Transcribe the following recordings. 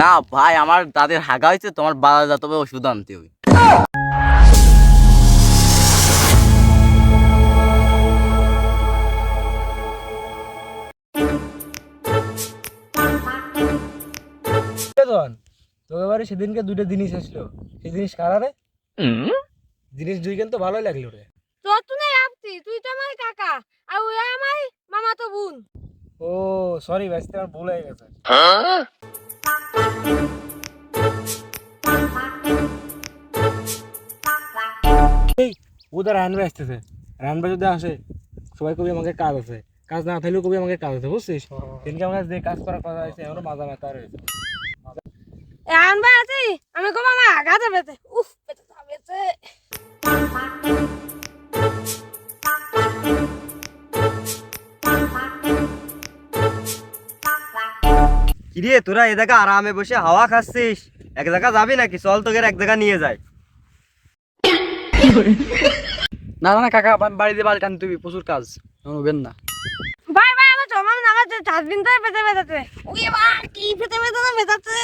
না ভাই আমার দাদের হাগা হয়েছে তোমার বাজার যেতে হবে ওষুধ আনতে হবে। তোকে এবারে সেদিনকে দুটো জিনিস আসলো। সেই জিনিস কারা রে? জিনিস দুই কিন্তু ভালোই লাগল রে। তোর তো নাই আপতি তুই তো আমার কাকা আর ওই আমার মামা তো বোন। ও সরি ভাই আমার ভুল হয়ে গেছে। এই ওদের রানবে আসতেছে। রানবে যদি আসে সবাই কবি আমাকে কাজ আছে। কাজ না থাকলেও কবি আমাকে কাজ আছে বুঝছিস? সেদিনকে আমার যে কাজ করার কথা হয়েছে এখনও মাজা ব্যথা রয়েছে। এ আনবা আছি? আমি কম আমার আঘাতে পেতে উফ পেতে কিরে তোরা এ জায়গা আরামে বসে হাওয়া খাচ্ছিস। এক জায়গা যাবি নাকি? চল তোকে এক জায়গা নিয়ে যায় না না কাকা বাড়িতে বাড়ি টান তুই প্রচুর কাজ। বেন না। ভাই ভাই আমার জমা নাগাতে ডাস্টবিন তো পেতে পেতে ওই বা কি পেতে পেতে না পেতাতে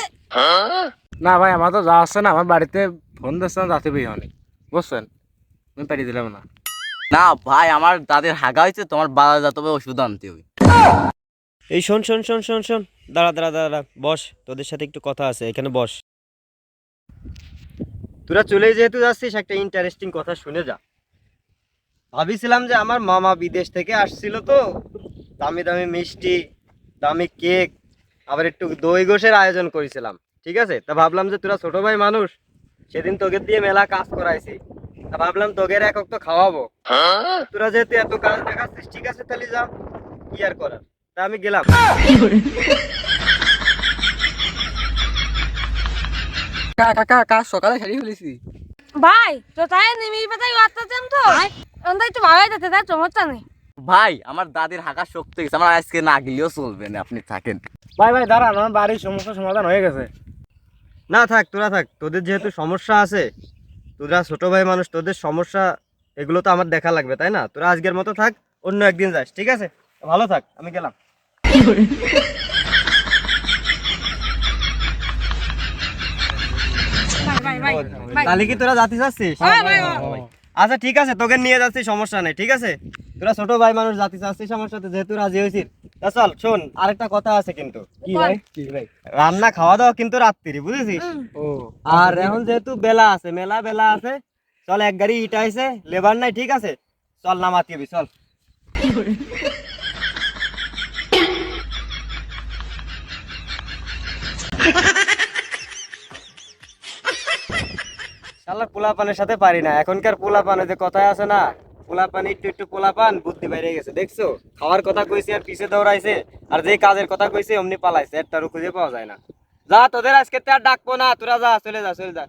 না ভাই আমার তো যা আসছে না। আমার বাড়িতে ফোন দিচ্ছে না যাতে পেয়ে অনেক। বুঝছেন? আমি পাঠিয়ে দিলাম না। না ভাই আমার দাদের হাগা হয়েছে তোমার বাজার যেতে হবে ওষুধ আনতে হবে। এই শোন শোন শোন শোন শোন। দাঁড়া দাঁড়া দাঁড়া বস তোদের সাথে একটু কথা আছে এখানে বস। তোরা চলে যেহেতু যাচ্ছিস একটা ইন্টারেস্টিং কথা শুনে যা। ভাবিছিলাম যে আমার মামা বিদেশ থেকে আসছিল তো দামি দামি মিষ্টি দামি কেক আবার একটু দই গোশের আয়োজন করেছিলাম ঠিক আছে? তা ভাবলাম যে তোরা ছোট ভাই মানুষ সেদিন তোকে দিয়ে মেলা কাজ করাইছি। তা ভাবলাম তোদের একক তো খাওয়াবো। তোরা যেহেতু এত কাজ দেখাচ্ছিস ঠিক আছে তাহলে যা কি আর করার? তা আমি গেলাম। কাকা কাজ সকালে সারিয়ে ফেলেছি ভাই তো তাই নিমি পেতে আত্মাতেন তো। অন্ত একটু ভাবাই যাতে তার চমৎকার নেই ভাই আমার দাদির হাগা শক্ত গেছে আমার আজকে না গেলেও চলবে না আপনি থাকেন? ভাই ভাই দাঁড়ান আমার বাড়ির সমস্যার সমাধান হয়ে গেছে। না থাক তোরা থাক তোদের যেহেতু সমস্যা আছে তোরা ছোট ভাই মানুষ তোদের সমস্যা এগুলো তো আমার দেখা লাগবে তাই না? তোরা আজকের মতো থাক অন্য একদিন যাস ঠিক আছে? ভালো থাক আমি গেলাম। তাহলে কি তোরা যাতে চাচ্ছিস? ভাই। আচ্ছা ঠিক আছে তোকে নিয়ে যাচ্ছি সমস্যা নেই ঠিক আছে? তোরা ছোট ভাই মানুষ জাতি চাচ্ছিস আমার সাথে যেহেতু রাজি হয়েছিস। তা চল শোন আরেকটা কথা আছে কিন্তু। কি ভাই? কি ভাই? রান্না খাওয়া দাওয়া কিন্তু রাত্রি বুঝেছিস? ও। আর এখন যেহেতু বেলা আছে মেলা বেলা আছে চল এক গাড়ি ইটা আইছে লেবার নাই ঠিক আছে? চল নামাতি চল। শালা পোলাপানের সাথে পারি না। এখনকার পোলা পান যে কথায় আছে না পোলা পান একটু একটু পোলাপান, বুদ্ধি বাইরে গেছে, দেখছ? খাওয়ার কথা কইছে, আর পিছে দৌড়াইছে, আর যে কাজের কথা কইছে, অমনি পালাইছে, একটারও খুঁজে পাওয়া যায় না। যা, তোদের আজকে আর ডাকবো না, তোরা যা, চলে যা চলে যা।